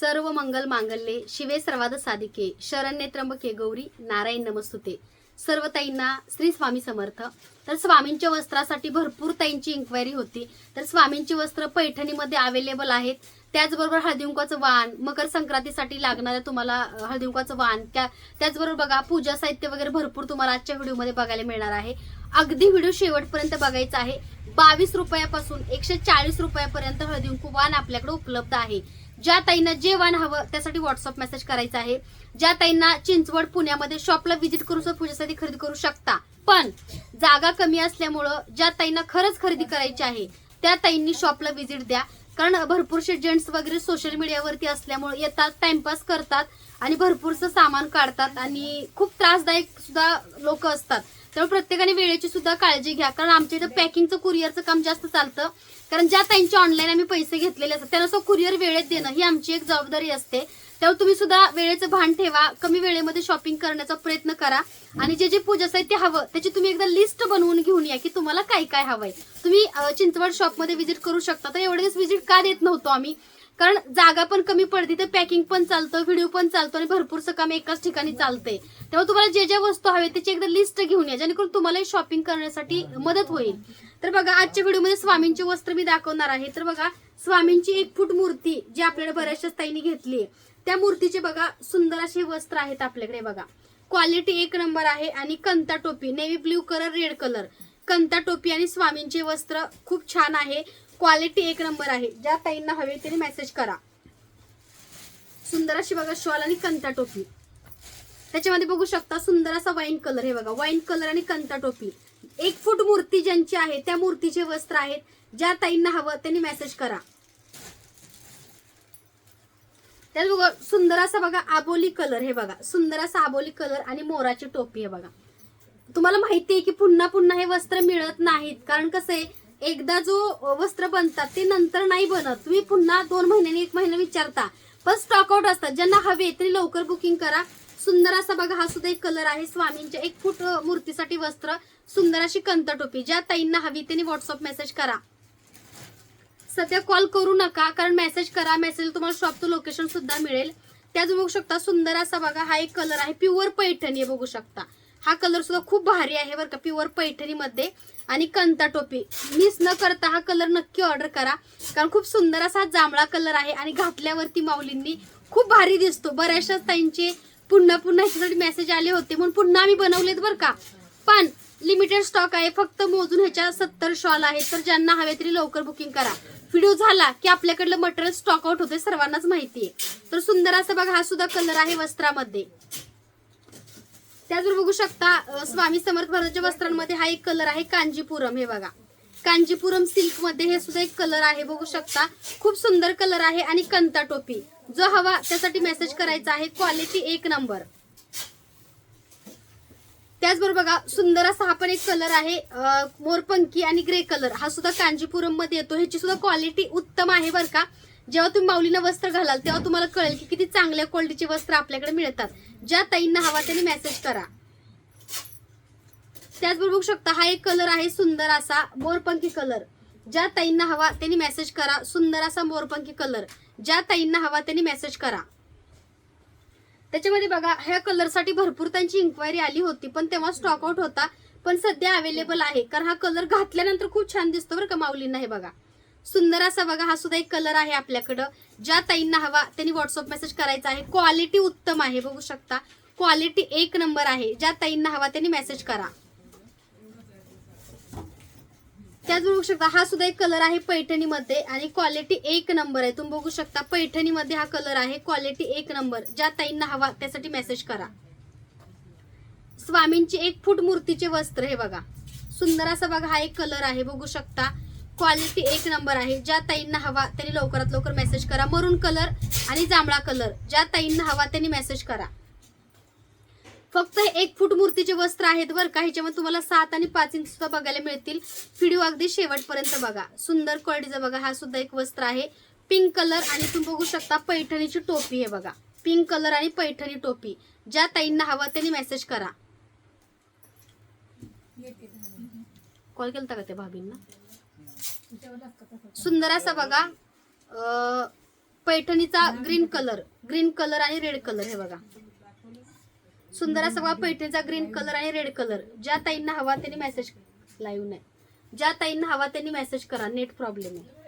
सर्व मंगल मांगल्ये शिवे सर्वाद साधिके शरण्ये त्र्यंबके गौरी नारायण नमस्तुते. सर्व ताईंना श्री स्वामी समर्थ. तर स्वामींच्या वस्त्रासाठी भरपूर ताईंची इन्क्वायरी होती. तर स्वामींची वस्त्र पैठणीमध्ये अवेलेबल आहेत. त्याचबरोबर हळदीकुंकाचं वाण मकर संक्रांतीसाठी लागणारं तुम्हाला अं, वाण त्या त्याचबरोबर बघा पूजा साहित्य वगैरे भरपूर तुम्हाला आजच्या व्हिडिओमध्ये बघायला मिळणार आहे. अगदी व्हिडिओ शेवटपर्यंत बघायचा आहे. बावीस रुपयापासून एकशे चाळीस रुपयापर्यंत हळदींकू वाण आपल्याकडे उपलब्ध आहे. ज्या ताईंना जे वाण हवं त्यासाठी व्हॉट्सअप मेसेज करायचा आहे. ज्या ताईंना चिंचवड पुण्यामध्ये शॉपला व्हिजिट करून सुद्धा पूजेसाठी खरेदी करू शकता. पण जागा कमी असल्यामुळं ज्या ताईंना खरंच खरेदी करायची आहे त्या ताईंनी शॉपला व्हिजिट द्या. कारण भरपूरसे जेंट्स वगैरे सोशल मीडियावरती असल्यामुळे येतात टाइमपास करतात आणि भरपूरचं सामान काढतात आणि खूप त्रासदायक सुद्धा लोक असतात. त्यामुळे प्रत्येकाने वेळेची सुद्धा काळजी घ्या. कारण आमच्या इथं पॅकिंगचं कुरिअरचं काम जास्त चालतं. कारण ज्या ताईंचे ऑनलाईन आम्ही पैसे घेतलेले असतात त्यांना सुद्धा कुरिअर वेळेत देणं ही आमची एक जबाबदारी असते. तेव्हा तुम्ही सुद्धा वेळेचं भान ठेवा कमी वेळेमध्ये शॉपिंग करण्याचा प्रयत्न करा. आणि जे जे पूजा साहित्य हवं त्याची तुम्ही एकदा लिस्ट बनवून घेऊन या की तुम्हाला काय काय हवंय. तुम्ही चिंचवड शॉपमध्ये व्हिजिट करू शकता. तर एवढे दिवस व्हिजिट का देत नव्हतो आम्ही? कारण जागा पण कमी पडते तर पॅकिंग पण चालतं व्हिडिओ पण चालतो आणि भरपूरचं काम एकाच ठिकाणी चालते. तेव्हा तुम्हाला जे ज्या वस्तू हवे त्याची एकदा लिस्ट घेऊन या जेणेकरून तुम्हाला शॉपिंग करण्यासाठी मदत होईल. तर बघा आजच्या व्हिडिओमध्ये स्वामींचे वस्त्र मी दाखवणार आहे. तर बघा स्वामींची एक फूट मूर्ती जी आपल्याला बऱ्याचशा ताईंनी घेतली त्या मूर्तीचे बघा सुंदर असे वस्त्र आहेत आपल्याकडे बघा. क्वालिटी एक नंबर आहे आणि कंता टोपी navy blue colour red colour कंता टोपी आणि स्वामींचे वस्त्र खूप छान आहे. क्वालिटी एक नंबर आहे. ज्या ताईंना हवे त्यांनी मेसेज करा. सुंदर अशी बघा शॉल आणि कंता टोपी. त्याच्यामध्ये बघू शकता सुंदर असा वाईन कलर हे बघा. वाईन कलर आणि कंता टोपी. एक फूट मूर्ती ज्यांची आहे त्या मूर्तीचे वस्त्र आहेत. ज्या ताईंना हवं त्यांनी मेसेज करा. त्यात बघा सुंदर असा बघा आबोली कलर हे बघा. सुंदर असा आबोली कलर आणि मोराची टोपी हे बघा. तुम्हाला माहिती आहे की पुन्हा पुन्हा हे वस्त्र मिळत नाहीत. कारण कसं आहे? एकदा जो वस्त्र बनतात ते नंतर नाही बनत. तुम्ही पुन्हा दोन महिन्यांनी एक महिना विचारता. पण स्टॉकआउट असतात. ज्यांना हवे ते लवकर बुकिंग करा. सुंदर असा बघा हा सुद्धा एक कलर आहे. स्वामींच्या एक फूट मूर्तीसाठी वस्त्र. सुंदर अशी कंत टोपी ज्या ताईंना हवी त्यांनी व्हॉट्सअप मेसेज करा. सध्या कॉल करू नका कारण मेसेज करा. मेसेज तुम्हाला शॉपचं लोकेशन सुद्धा मिळेल. त्याच बघू शकता सुंदर असा बघा हा एक कलर आहे. प्युअर पैठणी आहे बघू शकता. हा कलर सुद्धा खूप भारी आहे बरं का. प्युअर पैठणीमध्ये. आणि कंता टोपी. मिस न करता हा कलर नक्की ऑर्डर करा. कारण खूप सुंदर असा जांभळा कलर आहे आणि घातल्यावरती माऊलींनी खूप भारी दिसतो. बऱ्याचशा त्यांचे पुन्हा पुन्हा ह्याच्यासाठी मेसेज आले होते. म्हणून पुन्हा आम्ही बनवलेत बरं का. पण लिमिटेड स्टॉक आहे. फक्त मोजून ह्याच्या सत्तर शॉल आहेत. तर ज्यांना हवे तरी लवकर बुकिंग करा. व्हिडिओ झाला की आपल्याकडलं मटेरियल स्टॉक आउट होते सर्वांनाच माहिती आहे तर सुंदर असं बघा हा सुद्धा कलर आहे वस्त्रामध्ये. त्याचबरोबर बघू शकता स्वामी समर्थ महाराजांच्या वस्त्रांमध्ये हा एक कलर आहे कांजीपुरम. हे बघा. कांजीपुरम सिल्कमध्ये हे सुद्धा एक कलर आहे. बघू शकता खूप सुंदर कलर आहे आणि कंता टोपी. जो हवा त्यासाठी मेसेज करायचा आहे क्वालिटी एक नंबर त्याचबरोबर बघा सुंदर असा हा पण एक कलर आहे मोरपंखी आणि ग्रे कलर. हा सुद्धा कांजीपुरममध्ये येतो. ह्याची सुद्धा क्वालिटी उत्तम आहे बरं का. जेव्हा तुम्ही माऊलीनं वस्त्र घालाल तेव्हा तुम्हाला कळेल की किती चांगल्या क्वालिटीचे वस्त्र आपल्याकडे मिळतात. ज्या ताईंना हवा त्यांनी मेसेज करा. त्याचबरोबर बघू शकता हा एक कलर आहे सुंदर असा मोरपंखी कलर ज्या ताईंना हवा त्यांनी मेसेज करा सुंदर असा मोरपंखी कलर ज्या ताईंना हवा त्यांनी मेसेज करा. त्याच्यामध्ये बघा ह्या कलरसाठी भरपूर त्यांची इन्क्वायरी आली होती पण तेव्हा स्टॉकआउट होता पण सध्या अवेलेबल आहे. कारण हा कलर घातल्यानंतर खूप छान दिसतो बरं का माऊलींना हे बघा. सुंदर असा बघा हा सुद्धा एक कलर आहे आपल्याकडं. ज्या ताईंना हवा त्यांनी व्हॉट्सअप मेसेज करायचा आहे. क्वालिटी उत्तम आहे बघू शकता. क्वालिटी एक नंबर आहे. ज्या ताईंना हवा त्यांनी मेसेज करा. त्याच बघू शकता हा सुद्धा एक कलर आहे पैठणीमध्ये आणि क्वालिटी एक नंबर आहे. तुम्ही बघू शकता पैठणीमध्ये हा कलर आहे. क्वालिटी एक नंबर ज्या ताईंना हवा त्यासाठी मेसेज करा. स्वामींची एक फूट मूर्तीचे वस्त्र हे बघा. सुंदर असा बघा हा एक कलर आहे. बघू शकता. क्वालिटी एक नंबर आहे. ज्या ताईंना हवा त्यांनी लवकरात लवकर मेसेज करा. मरून कलर आणि जांभळा कलर ज्या ताईंना हवा त्यांनी मेसेज करा. फक्त हे एक फूट मूर्तीचे वस्त्र आहेत बरं का. ह्याच्यामध्ये तुम्हाला सात आणि पाच इंच सुद्धा बघायला मिळतील. व्हिडिओ अगदी शेवटपर्यंत बघा. सुंदर क्वालिटीचा बघा. हा सुद्धा एक वस्त्र आहे. पिंक कलर आणि तुम्ही बघू शकता पैठणीची टोपी हे बघा. पिंक कलर आणि पैठणी टोपी. ज्या ताईंना हवा त्यांनी मेसेज करा. कॉल केलता का त्या भाभींना? सुंदर असा बघा पैठणीचा ग्रीन कलर ग्रीन कलर आणि रेड कलर हे बघा. सुंदर असा बघा पैठणीचा ग्रीन कलर आणि रेड कलर. ज्या ताईंना हवा त्यांनी मेसेज लाईव्ह नाही. ज्या ताईंना हवा त्यांनी मेसेज करा नेट प्रॉब्लेम आहे.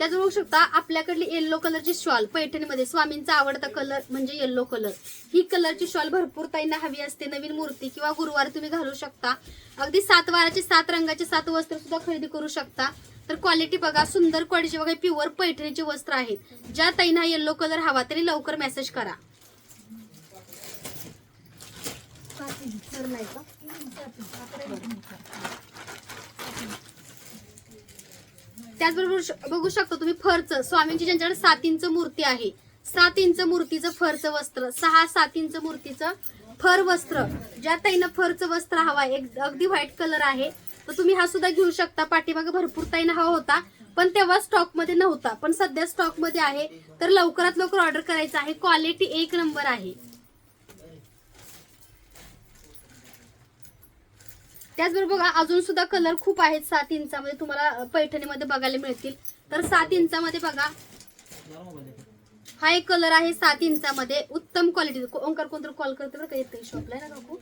त्याच बघू शकता आपल्याकडली येल्लो कलरची शॉल पैठणीमध्ये स्वामींचा आवडता कलर म्हणजे येल्लो कलर ही कलरची शॉल भरपूर ताईंना हवी असते नवीन मूर्ती किंवा गुरुवार तुम्ही घालू शकता. अगदी सात वाराचे सात रंगाचे सात वस्त्र सुद्धा खरेदी करू शकता. तर क्वालिटी बघा सुंदर क्वालिटीचे बघा प्युअर पैठणीचे वस्त्र आहेत. ज्या ताईंना येल्लो कलर हवा तरी लवकर मेसेज करा. नाही का? त्याचबरोबर श- बघू शकता तुम्ही फरच स्वामींची ज्यांच्याकडे सात इंच मूर्ती आहे. सात इंच मूर्तीचं फरचं वस्त्र सहा सात इंच मूर्तीचं फर वस्त्र. ज्या ताईनं फरचं वस्त्र हवा एक अगदी व्हाईट कलर आहे तर तुम्ही हा सुद्धा घेऊ शकता. पाठीमागे भरपूर ताईनं हवा होता पण तेव्हा स्टॉकमध्ये नव्हता. पण सध्या स्टॉकमध्ये आहे तर लवकरात लवकर ऑर्डर करायचं आहे. क्वालिटी एक नंबर आहे. त्याचबरोबर बघा अजून सुद्धा कलर खूप आहेत सात इंचामध्ये. तुम्हाला पैठणीमध्ये बघायला मिळतील. तर सात इंचामध्ये बघा हा एक कलर आहे सात इंचामध्ये. उत्तम क्वालिटी ओंकार कोणतर कॉल करते बरं का? येते शॉपला ना काकू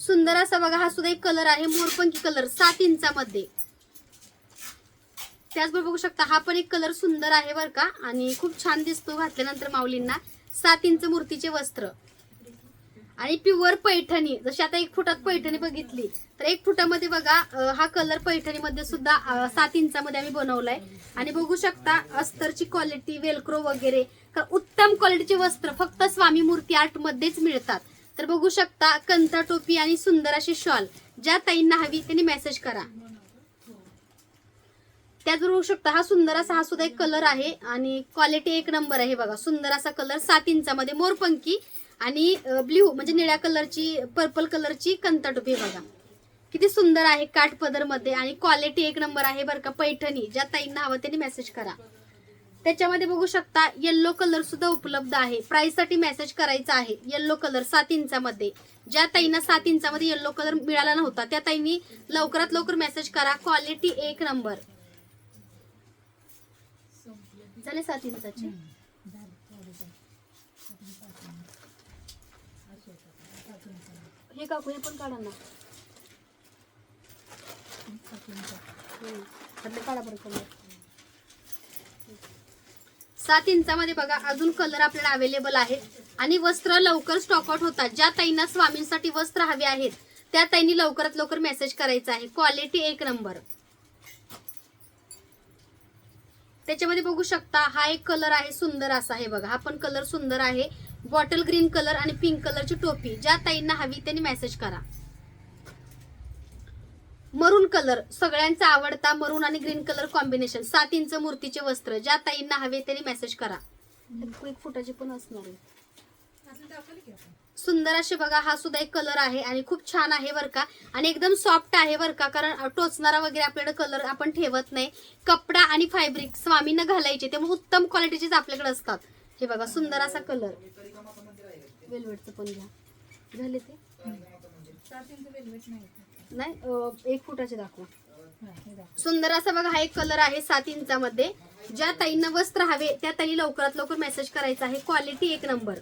सुंदर असा बघा हा सुद्धा एक कलर आहे मोरपंखी कलर सात इंचामध्ये. त्याचबरोबर बघू शकता हा पण एक कलर सुंदर आहे बरं का? आणि खूप छान दिसतो घातल्यानंतर माऊलींना सात इंच मूर्तीचे वस्त्र. आणि प्युअर पैठणी. जशी आता एक फुटात पैठणी बघितली तर एक फुटामध्ये बघा हा कलर पैठणीमध्ये सुद्धा सात इंचामध्ये आम्ही बनवलाय. आणि बघू शकता अस्तरची क्वालिटी वेलक्रो वगैरे उत्तम क्वालिटीचे वस्त्र फक्त स्वामी मूर्ती आर्ट मध्येच मिळतात. तर बघू शकता कंता टोपी आणि सुंदर अशी शॉल ज्या ताईंना हवी त्यांनी मेसेज करा. त्याच बघू शकता हा सुंदर असा हा सुद्धा एक कलर आहे. आणि क्वालिटी एक नंबर आहे बघा. सुंदर असा कलर सात इंचामध्ये मोरपंखी आणि ब्ल्यू म्हणजे निळ्या कलरची पर्पल कलरची कंता टोपी बघा. किती सुंदर आहे काठ पदरमध्ये आणि क्वालिटी एक नंबर आहे बरं का पैठणी ज्या ताईंना हवं त्यांनी मेसेज करा. त्याच्यामध्ये बघू शकता येल्लो कलर सुद्धा उपलब्ध आहे. प्राइससाठी मेसेज करायचा आहे. येल्लो कलर सात इंचामध्ये. ज्या ताईंना सात इंचामध्ये येल्लो कलर मिळाला नव्हता त्या ताईंनी लवकरात लवकर मेसेज करा. क्वालिटी एक नंबर. झाले सात इंचाचे? हे काकू हे पण काढा ना. हम्म. काढा बरं कलर सात इंचामध्ये बघा अजून कलर आपल्याला अवेलेबल आहे. आणि वस्त्र लवकर स्टॉकआउट होतात. ज्या ताईंना स्वामींसाठी वस्त्र हवे आहेत त्या ताईंनी लवकरात लवकर मेसेज करायचा आहे. क्वालिटी एक नंबर त्याच्यामध्ये बघू शकता हा एक कलर आहे सुंदर असा. आहे बघा हा पण कलर सुंदर आहे. बॉटल ग्रीन कलर आणि पिंक कलरची टोपी. ज्या ताईंना हवी त्यांनी मेसेज करा. मरून कलर. सगळ्यांचा आवडता मरून आणि ग्रीन कलर कॉम्बिनेशन सात इंच मूर्तीचे वस्त्र. ज्या ताईंना हवे त्यांनी मेसेज करा. क्विक फुटाची पण असणार आहे. सुंदर असे बघा हा सुद्धा एक कलर आहे आणि खूप छान आहे बरं का. आणि एकदम सॉफ्ट आहे बरं का कारण टोचणारा वगैरे आपल्याकडे कलर आपण ठेवत नाही. कपडा आणि फायब्रिक स्वामींना घालायचे त्यामुळे उत्तम क्वालिटीचेच आपल्याकडे असतात. हे बघा सुंदर असा कलर वेलवेटचं पण घ्या. झाले ते? नाही एक फुटाचे दाखवा. सुंदर असा बघा हा एक कलर आहे सात इंचामध्ये. ज्या ताईंना वस्त्र हवे त्या ताई लवकरात लवकर मेसेज करायचा आहे. क्वालिटी एक नंबर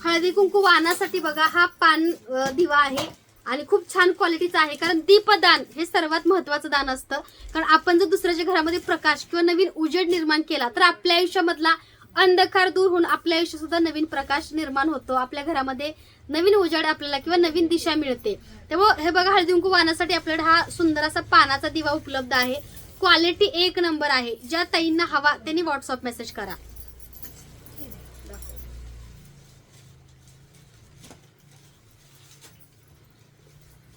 हळदी कुंकू वाहनासाठी बघा हा पान दिवा आहे. आणि खूप छान क्वालिटीचं आहे. कारण दीपदान हे सर्वात महत्वाचं दान असतं. कारण आपण जर दुसऱ्याच्या घरामध्ये प्रकाश किंवा नवीन उजेड निर्माण केला तर आपल्या आयुष्यामधला अंधकार दूर होऊन आपल्या आयुष्यात सुद्धा नवीन प्रकाश निर्माण होतो. आपल्या घरामध्ये नवीन उजाड आपल्याला किंवा नवीन दिशा मिळते. त्यामुळे हे बघा हळदी कुंकू वाहनासाठी आपल्याकडे हा सुंदर असा पानाचा दिवा उपलब्ध आहे. क्वालिटी एक नंबर आहे. ज्या ताईंना हवा त्यांनी व्हॉट्सअप मेसेज करा.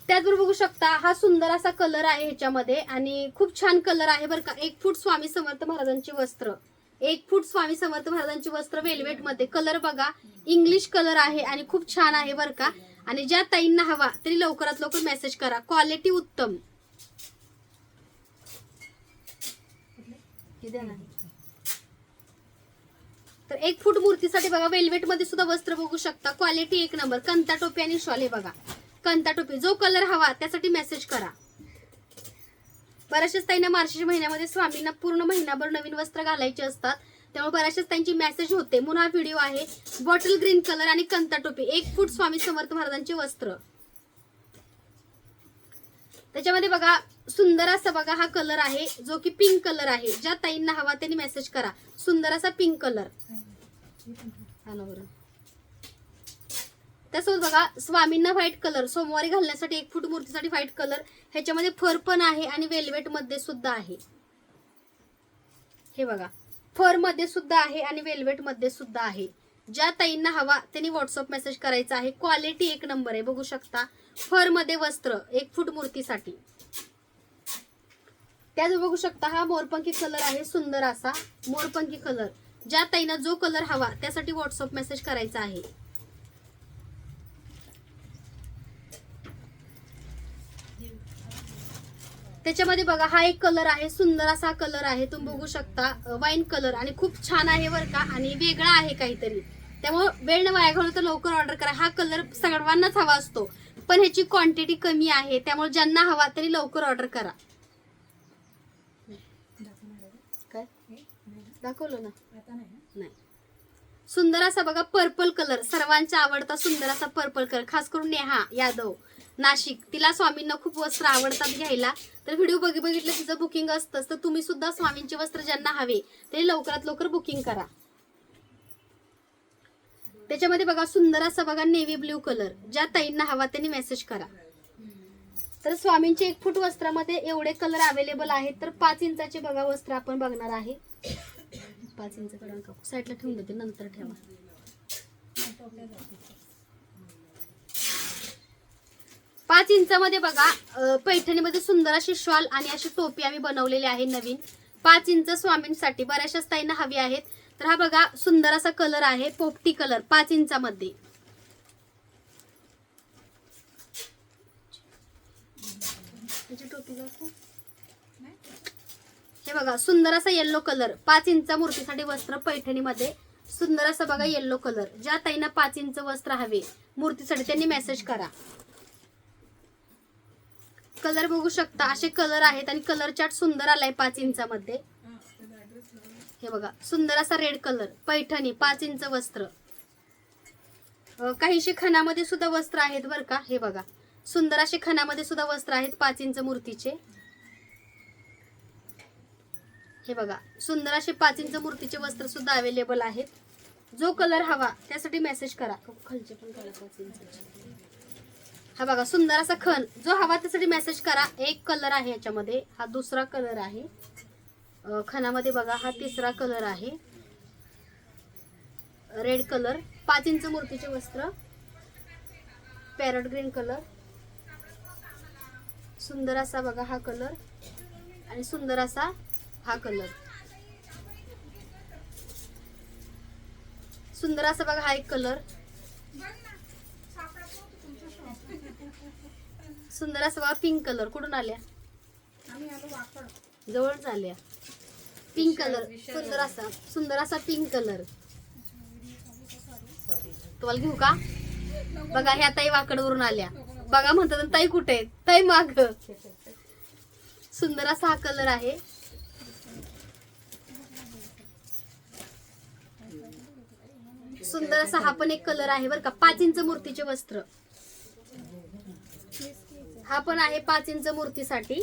त्याचबरोबर बघू शकता हा सुंदर असा कलर आहे ह्याच्यामध्ये आणि खूप छान कलर आहे बरं का. एक फूट स्वामी समर्थ महाराजांची वस्त्र. एक फूट स्वामी समर्थ महाराजांची वस्त्र वेलवेटमध्ये कलर बघा इंग्लिश कलर आहे आणि खूप छान आहे बरं का. आणि ज्या ताईंना हवा तरी लवकरात लवकर मेसेज करा. क्वालिटी उत्तम. तर एक फूट मूर्तीसाठी बघा वेल्वेटमध्ये सुद्धा वस्त्र बघू शकता. क्वालिटी एक नंबर. कंता टोपी आणि शॉल हे बघा. कंता टोपी. जो कलर हवा त्यासाठी मेसेज करा. बऱ्याचशाच ताईंना मार्च महिन्यामध्ये स्वामींना पूर्ण महिनाभर नवीन वस्त्र घालायचे असतात. त्यामुळे बऱ्याचशाच त्यांची मेसेज होते. म्हणून हा व्हिडिओ आहे बॉटल ग्रीन कलर आणि कंता टोपी. एक फूट स्वामी समर्थ महाराजांचे वस्त्र. त्याच्यामध्ये बघा सुंदर असा बघा हा कलर आहे जो की पिंक कलर आहे. ज्या ताईंना हवा त्यांनी मेसेज करा. सुंदर असा पिंक कलर हा ना त्यासोबत बघा स्वामींना व्हाईट कलर सोमवारी घालण्यासाठी एक फूट मूर्तीसाठी व्हाईट कलर ह्याच्यामध्ये फर पण आहे आणि वेल्वेटमध्ये सुद्धा आहे. हे बघा फरमध्ये सुद्धा आहे आणि वेल्वेटमध्ये सुद्धा आहे. ज्या ताईंना हवा त्यांनी व्हॉट्सअप मेसेज करायचा आहे. क्वालिटी एक नंबर आहे बघू शकता. फरमध्ये वस्त्र एक फूट मूर्तीसाठी. त्याच बघू शकता हा मोरपंखी कलर आहे सुंदर असा मोरपंखी कलर. ज्या ताईंना जो कलर हवा त्यासाठी व्हॉट्सअप मेसेज करायचा आहे. त्याच्यामध्ये बघा हा एक कलर आहे सुंदर असा कलर आहे. तुम्ही बघू शकता वाईन कलर आणि खूप छान आहे बरं का आणि वेगळा आहे काहीतरी. त्यामुळे वेळ न वाया घालून तर लवकर ऑर्डर करा. हा कलर सर्वांनाच हवा असतो पण ह्याची क्वांटिटी कमी आहे. त्यामुळे ज्यांना हवा तरी लवकर ऑर्डर करा. काय? दाखवलं ना? नाही. सुंदर असा बघा पर्पल कलर सर्वांचा आवडता सुंदर असा पर्पल कलर खास करून नेहा यादव. नाशिक. तिला स्वामींना खूप वस्त्र आवडतात घ्यायला. तर व्हिडिओ बघी बघितलं तिचं बुकिंग असतं तर तुम्ही सुद्धा स्वामींचे वस्त्र ज्यांना हवे ते लवकरात लवकर बुकिंग करा. त्याच्यामध्ये बघा सुंदर असा बघा नेव्ही ब्ल्यू कलर ज्या ताईंना हवा त्यांनी मेसेज करा. तर स्वामींचे एक फूट वस्त्रामध्ये एवढे कलर अवेलेबल आहेत तर पाच इंचाचे बघा वस्त्र आपण बघणार आहे. पाच इंच साईडला ठेवून देते नंतर ठेवा. पाच इंचामध्ये बघा पैठणीमध्ये सुंदर अशी शॉल आणि अशी टोपी आम्ही बनवलेली आहे नवीन. पाच इंच स्वामींसाठी बऱ्याचशाच ताईंना हवी आहेत. तर हा बघा सुंदर असा कलर आहे पोपटी कलर पाच इंचामध्ये. हे बघा सुंदर असा येल्लो कलर पाच इंच मूर्तीसाठी वस्त्र पैठणीमध्ये. सुंदर असा बघा येल्लो कलर ज्या ताईंना पाच इंच वस्त्र हवे मूर्तीसाठी त्यांनी मेसेज करा. कलर बघू शकता. असे कलर आहेत आणि कलर चार्ट सुंदर आलाय पाच इंचामध्ये. हे बघा सुंदर असा रेड कलर पैठणी पाच इंच वस्त्र. काहीशे खणामध्ये सुद्धा वस्त्र आहेत बरं का? हे बघा सुंदर असे खणामध्ये सुद्धा वस्त्र आहेत पाच इंच मूर्तीचे. हे बघा सुंदर असे पाच इंच मूर्तीचे वस्त्र सुद्धा अवेलेबल आहेत. जो कलर हवा त्यासाठी मेसेज करा. खालचे पण करा पाच इंच हा बघा सुंदर असा खण. जो हवा त्यासाठी मेसेज करा. एक कलर आहे याच्यामध्ये. हा दुसरा कलर आहे. खनामध्ये खणामध्ये बघा हा तिसरा कलर आहे. रेड कलर पाच इंच मूर्तीचे वस्त्र. पॅरट ग्रीन कलर सुंदर असा बघा हा कलर आणि सुंदर असा हा कलर सुंदर असा बघा हा एक कलर सुंदर असा बघा पिंक कलर कुठून आल्या? जवळच आल्या पिंक कलर सुंदर असा सुंदर असा पिंक कलर तुम्हाला घेऊ का? बघा ह्या ताई वाकडवरून आल्या. बघा म्हणतात ताई कुठे आहे? ताई माग. सुंदर असा हा कलर आहे. सुंदर असा हा पण एक कलर आहे बरं का? पाच इंच मूर्तीचे वस्त्र. हा पण आहे पाच इंच मूर्तीसाठी.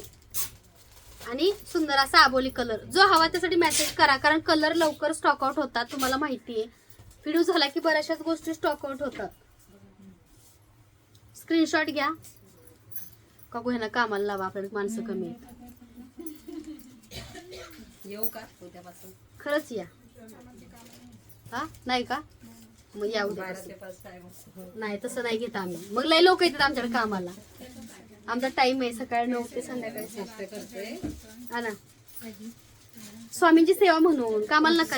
आणि सुंदर असा आबोली कलर जो हवा त्यासाठी मेसेज करा कारण कलर लवकर स्टॉक आउट होतात तुम्हाला माहिती आहे. व्हिडिओ झाला की बऱ्याचशाच गोष्टी स्टॉक आउट होतात. स्क्रीनशॉट घ्या. काकू ह्यांना कामाला लावा आपल्याकडे माणसं कमी आहेत. येऊ का उद्यापासून? खरंच या. हा? नाही का? मग या उद्या असतो नाही तसं नाही घेत आम्ही. मग लय लोक येतात आमच्याकडे कामाला. आमचा टाइम आहे सकाळी नऊ ते संध्याकाळी हा ना. स्वामींची सेवा म्हणून कामाला नका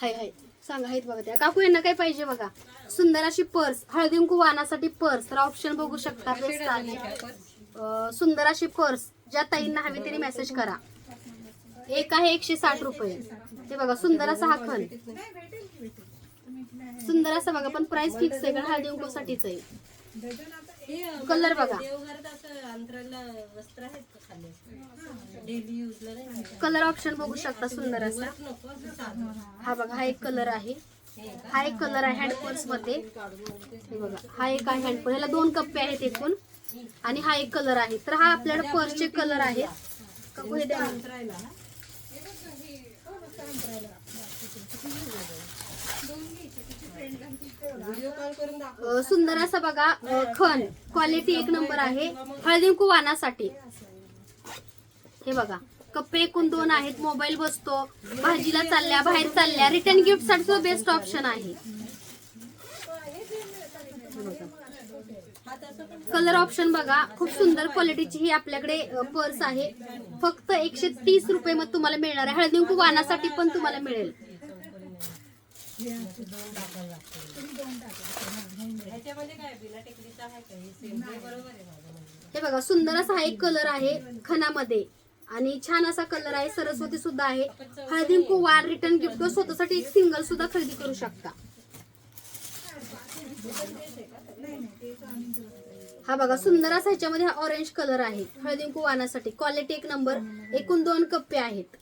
हाय हाय. सांगा आहेत बघा त्या. काकू यांना काय पाहिजे बघा. सुंदर अशी पर्स हळदी कुंकू वाहनासाठी पर्स. तर ऑप्शन बघू शकता सुंदर अशी पर्स. ज्या ताईंना हवी त्यांनी मेसेज करा. एक आहे एकशे साठ रुपये. ते बघा सुंदर असा हा खण. सुंदर असा बघा पण प्राइस फिक्स आहे कारण हळदी कुंकूसाठीच आहे. कलर बघा. कलर ऑप्शन बघू शकता सुंदर असा. हा बघा हा एक कलर आहे. हा एक कलर आहे हँडपर्समध्ये. हे बघा हा एक आहे हँड ह्याला दोन कप्पे आहेत एकूण. आणि हा एक कलर आहे. तर हा आपल्याकडे पर्सचे कलर आहेत. काकू हे द्या ना. अंतराला ना? व्हिडिओ कॉल करून दाखव अ, सुंदर असा बघा खन खण. क्वालिटी एक नंबर आहे. हळदी कुवानासाठी वाणासाठी. हे बघा कप्पे एकूण दोन आहेत मोबाईल बसतो भाजीला चालल्या बाहेर चालल्या रिटर्न गिफ्टसाठी बेस्ट ऑप्शन आहे. कलर ऑप्शन बघा. खूप सुंदर क्वालिटीची ही आपल्याकडे पर्स आहे. फक्त एकशे तीस रुपये मग तुम्हाला मिळणार आहे. हळदी कुंकू वाणासाठी पण तुम्हाला मिळेल. हे बघा सुंदर असा हा एक कलर आहे खणामध्ये आणि छान असा कलर आहे सरस्वती सुद्धा आहे. हळदी कुंकू वार रिटर्न गिफ्ट स्वतःसाठी एक सिंगल सुद्धा खरेदी करू शकता. हा बघा सुंदर असा ह्याच्यामध्ये हा ऑरेंज कलर आहे. हळदी कुंकू क्वालिटी एक नंबर एकूण दोन कप्पे आहेत.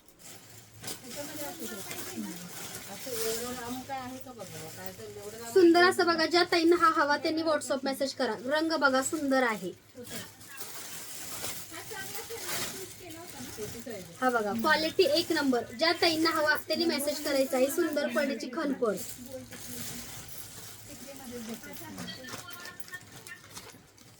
सुंदर असं बघा ज्या ताईंना हा हवा त्यांनी व्हॉट्सअप मेसेज करा. रंग बघा सुंदर आहे. हा बघा क्वालिटी एक नंबर ज्या ताईंना हवा त्यांनी मेसेज करायचा आहे सुंदर पडण्याची खनपड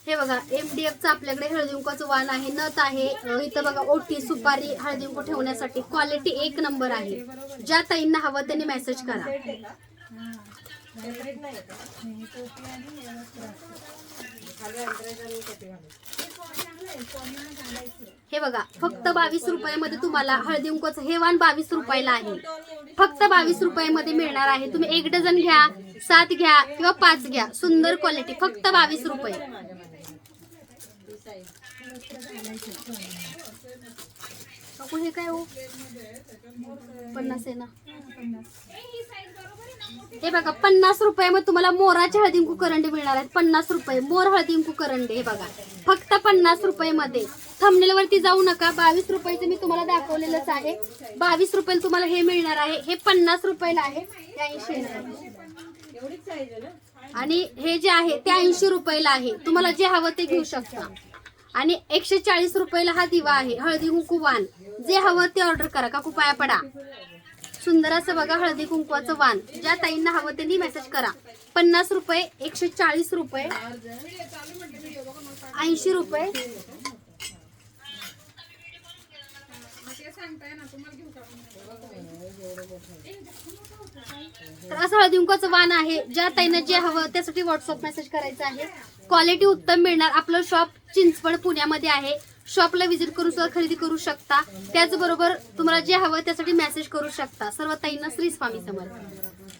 हे बघा एमडीएफचं आपल्याकडे हळदीकुंकाचं वाण आहे नथ आहे. इथं बघा ओटी सुपारी हळदीकुंकू ठेवण्यासाठी क्वालिटी एक नंबर आहे. ज्या ताईंना हवं त्यांनी मेसेज करा. सेपरेट नाही आणि हे बघा फक्त बावीस रुपयामध्ये तुम्हाला हळदी कुंकवाचं हे वाण बावीस रुपयाला आहे. फक्त बावीस रुपयामध्ये मिळणार आहे. तुम्ही एक डझन घ्या सात घ्या किंवा पाच घ्या. सुंदर क्वालिटी फक्त बावीस रुपये. ही हे काय हो? पन्नास आहे ना? हे बघा पन्नास रुपयामध्ये तुम्हाला मोराचे हळदी कुंकू करंडे मिळणार आहेत. पन्नास रुपये मोर हळदी कुंकू करंडे हे बघा. फक्त पन्नास रुपयामध्ये थंबनेल वरती जाऊ नका. बावीस रुपयाचं मी तुम्हाला दाखवलेलंच आहे. बावीस रुपयाला तुम्हाला हे मिळणार आहे. हे पन्नास रुपयाला आहे. ऐंशी आणि हे जे आहे ते ऐंशी रुपयाला आहे. तुम्हाला जे हवं ते घेऊ शकता. आणि एकशे चाळीस रुपयाला हा दिवा आहे. हळदी कुंकू जे हवं ते ऑर्डर करा. का कुपाया पडा. सुंदर असं बघा हळदी कुंकवाचं वाण ज्या ताईंना हवं त्यांनी मेसेज करा. पन्नास रुपये एकशे चाळीस रुपये ऐंशी रुपये. तर असं हळदी कुंकवाचं वाण आहे. ज्या ताईनं जे हवं त्यासाठी व्हॉट्सअप मेसेज करायचा आहे. क्वालिटी उत्तम मिळणार. आपलं शॉप चिंचवड पुण्यामध्ये आहे. शॉपला व्हिजिट करून सुद्धा खरेदी करू शकता. त्याचबरोबर तुम्हाला जे हवं त्यासाठी मेसेज करू शकता. सर्व ताईंना श्री स्वामी समर्थ